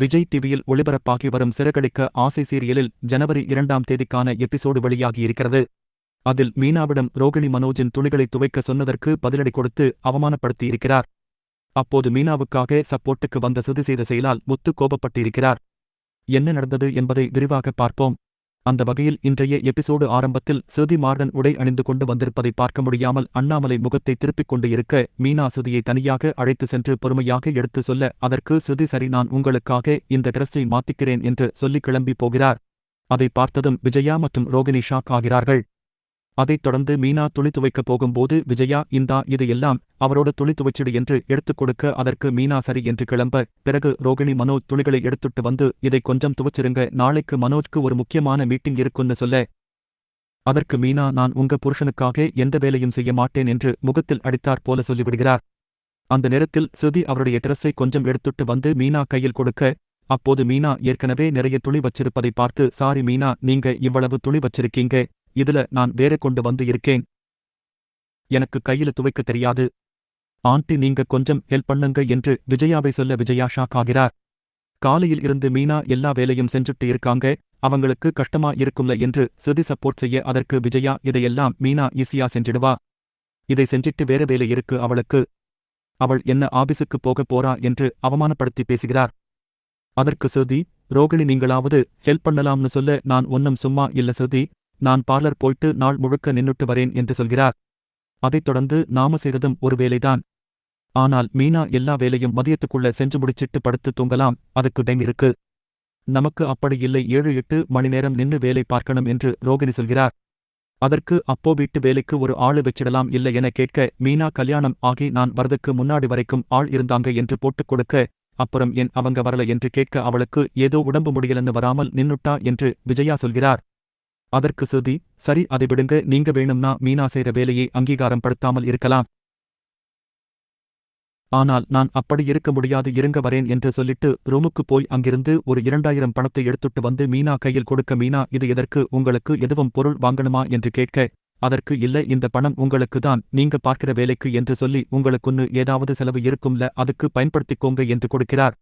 விஜய் டிவியில் ஒளிபரப்பாகி வரும் சிறகடிக்க ஆசை சீரியலில் ஜனவரி இரண்டாம் தேதிக்கான எபிசோடு வெளியாகியிருக்கிறது. அதில் மீனாவிடம் ரோகிணி மனோஜின் துணிகளை துவைக்க சொன்னதற்கு பதிலடி கொடுத்து அவமானப்படுத்தியிருக்கிறார். அப்போது மீனாவுக்காக சப்போர்ட்டுக்கு வந்த சுதி செய்த செயலால் முத்து கோபப்பட்டிருக்கிறார். என்ன நடந்தது என்பதை விரிவாக பார்ப்போம். அந்த வகையில் இன்றைய எபிசோடு ஆரம்பத்தில் சுதி மார்டன் உடை அணிந்து கொண்டு வந்திருப்பதை பார்க்க முடியாமல் அண்ணாமலை முகத்தை திருப்பிக் கொண்டு இருக்க மீனா சுதியை தனியாக அழைத்து சென்று பொறுமையாக எடுத்து சொல்ல அதற்கு சுதி சரி நான் உங்களுக்காக இந்த டிரெஸ்ஸை மாத்திக்கிறேன் என்று சொல்லி கிளம்பி போகிறார். அதை பார்த்ததும் விஜயா மற்றும் ரோகிணி ஷாக் ஆகிறார்கள். அதைத் தொடர்ந்து மீனா துணி துவைக்கப் போகும்போது விஜயா இந்தா இது எல்லாம் அவரோட துணி துவைச்சிடு என்று எடுத்துக் கொடுக்க அதற்கு மீனா சரி என்று கிளம்ப பிறகு ரோகிணி மனோஜ் துணிகளை எடுத்துட்டு வந்து இதை கொஞ்சம் துவச்சிருங்க நாளைக்கு மனோஜ்க்கு ஒரு முக்கியமான மீட்டிங் இருக்குன்னு சொல்ல. அதற்கு மீனா நான் உங்க புருஷனுக்காக எந்த வேலையும் செய்ய மாட்டேன் என்று முகத்தில் அடித்தார் போல சொல்லிவிடுகிறார். அந்த நேரத்தில் சுதி அவருடைய டிரெஸ்ஸை கொஞ்சம் எடுத்துட்டு வந்து மீனா கையில் கொடுக்க அப்போது மீனா ஏற்கனவே நிறைய துணி வச்சிருப்பதை பார்த்து சாரி மீனா நீங்க இவ்வளவு துணி வச்சிருக்கீங்க இதுல நான் வேற கொண்டு வந்து இருக்கேன். எனக்கு கையில துவைக்க தெரியாது. ஆண்டி நீங்க கொஞ்சம் ஹெல்ப் பண்ணுங்க என்று விஜயாவை சொல்ல விஜயா ஷாக் ஆகிறார். காலையில் இருந்து மீனா எல்லா வேலையும் செஞ்சுட்டு இருக்காங்க. அவங்களுக்கு கஷ்டமா இருக்கும்ல என்று சுதி சப்போர்ட் செய்ய அதற்கு விஜயா இதையெல்லாம் மீனா ஈஸியா செஞ்சிடுவா. இதை செஞ்சிட்டு வேற வேலை இருக்கு அவளுக்கு. அவள் என்ன ஆபீஸுக்கு போகப் போறா என்று அவமானப்படுத்தி பேசுகிறார். அதற்கு சுதி ரோகிணி நீங்களாவது ஹெல்ப் பண்ணலாம்னு சொல்ல நான் ஒன்னும் சும்மா இல்ல சுதி. நான் பார்லர் போய்ட்டு நாள் முழுக்க நின்னுட்டு வரேன் என்று சொல்கிறார். அதைத் தொடர்ந்து நாம செய்ததும் ஒரு வேலைதான். ஆனால் மீனா எல்லா வேலையும் மதியத்துக்குள்ள செஞ்சு முடிச்சிட்டு படுத்து தூங்கலாம். அதுக்கு டைம் இருக்கு. நமக்கு அப்படி இல்லை. ஏழு எட்டு மணி நேரம் நின்னு வேலை பார்க்கணும் என்று ரோகிணி சொல்கிறார். அதற்கு அப்போ வீட்டு வேலைக்கு ஒரு ஆளு வச்சிடலாம் இல்லை என கேட்க மீனா கல்யாணம் ஆகி நான் வரதுக்கு முன்னாடி வரைக்கும் ஆள் இருந்தாங்க என்று போட்டுக் கொடுக்க அப்புறம் என் அவங்க வரல? என்று கேட்க அவளுக்கு ஏதோ உடம்பு முடியலன்னு வராமல் நின்னுட்டா? என்று விஜயா சொல்கிறார். அதற்கு சுதி சரி அதை விடுங்க நீங்க வேணும்னா மீனா செய்ற வேலையை அங்கீகாரம் படுத்தாமல் இருக்கலாம். ஆனால் நான் அப்படி இருக்க முடியாது இருங்க வரேன் என்று சொல்லிட்டு ரூமுக்கு போய் அங்கிருந்து ஒரு இரண்டாயிரம் பணத்தை எடுத்துட்டு வந்து மீனா கையில் கொடுக்க மீனா இது எதற்கு உங்களுக்கு எதுவும் பொருள் வாங்கணுமா? என்று கேட்க அதற்கு இல்ல இந்த பணம் உங்களுக்கு தான் நீங்க பார்க்கிற வேலைக்கு என்று சொல்லி உங்களுக்குன்னு ஏதாவது செலவு இருக்கும்ல அதுக்கு பயன்படுத்திக்கோங்க என்று கொடுக்கிறார்.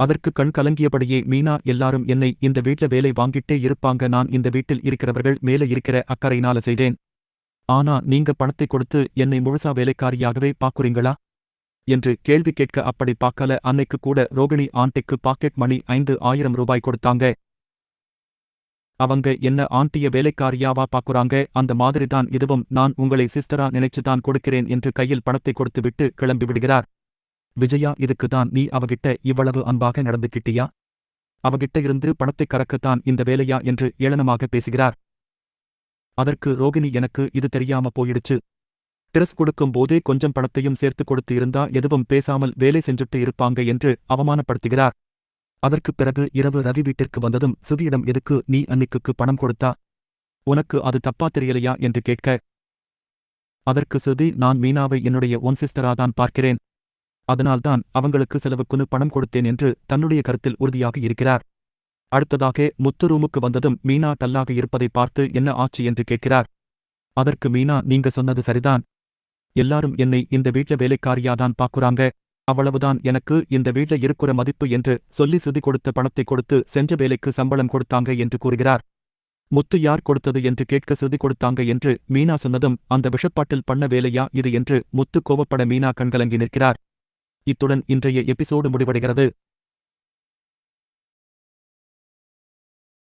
அதற்கு கண் கலங்கியபடியே மீனா எல்லாரும் என்னை இந்த வீட்ல வேலை வாங்கிட்டே இருப்பாங்க. நான் இந்த வீட்டில் இருக்கிறவர்கள் மேல இருக்கிற அக்கறையினால செய்தேன். ஆனா நீங்க பணத்தை கொடுத்து என்னை முழுசா வேலைக்காரியாகவே பாக்குறீங்களா என்று கேள்வி கேட்க அப்படி பார்க்கல. அன்னைக்கு கூட ரோகிணி ஆண்டிக்கு பாக்கெட் மணி ஐந்து ஆயிரம் ரூபாய் கொடுத்தாங்க. அவங்க என்ன ஆண்டிய வேலைக்காரியாவா பாக்குறாங்க அந்த மாதிரிதான். இதுவும் நான் உங்களை சிஸ்டரா நினைச்சுதான் கொடுக்கிறேன் என்று கையில் பணத்தை கொடுத்துவிட்டு கிளம்பிவிடுகிறார் விஜயா இதுக்குதான் நீ அவகிட்ட இவ்வளவு அன்பாக நடந்துகிட்டியா அவகிட்ட இருந்து பணத்தை கறக்கத்தான் இந்த வேலையா என்று ஏளனமாக பேசுகிறார். அதற்கு ரோகிணி எனக்கு இது தெரியாம போயிடுச்சு. டிரஸ் கொடுக்கும் போதே கொஞ்சம் பணத்தையும் சேர்த்து கொடுத்து இருந்தா எதுவும் பேசாமல் வேலை செஞ்சுட்டு இருப்பாங்க என்று அவமானப்படுத்துகிறார். அதற்குப் பிறகு இரவு ரவி வீட்டிற்கு வந்ததும் சுதியிடம் எதுக்கு நீ அன்னிக்குக்கு பணம் கொடுத்தா? உனக்கு அது தப்பா தெரியலையா? என்று கேட்க அதற்கு சுதி நான் மீனாவை என்னுடைய ஒன் சிஸ்டராதான் பார்க்கிறேன். அதனால்தான் அவங்களுக்கு செலவுக்குன்னு பணம் கொடுத்தேன் என்று தன்னுடைய கருத்தில் உறுதியாக இருக்கிறார். அடுத்ததாக முத்து ரூமுக்கு வந்ததும் மீனா டல்லாக இருப்பதை பார்த்து என்ன ஆச்சு என்று கேட்கிறார். அதற்கு மீனா நீங்க சொன்னது சரிதான். எல்லாரும் என்னை இந்த வீட்ல வேலைக்காரியாதான் பாக்குறாங்க அவ்வளவுதான் எனக்கு இந்த வீட்ல இருக்கிற மதிப்பு என்று சொல்லி சுதி கொடுத்த பணத்தை கொடுத்து செஞ்ச வேலைக்கு சம்பளம் கொடுத்தாங்க என்று கூறுகிறார். முத்து யார் கொடுத்தது என்று கேட்க சுதி கொடுத்தாங்க என்று மீனா சொன்னதும் அந்த விஷப்பாட்டில் பண்ண வேலையா இது? என்று முத்து கோவப்பட மீனா கண்கலங்கி நிற்கிறார். இத்துடன் இன்றைய எபிசோடு முடிவடைகிறது.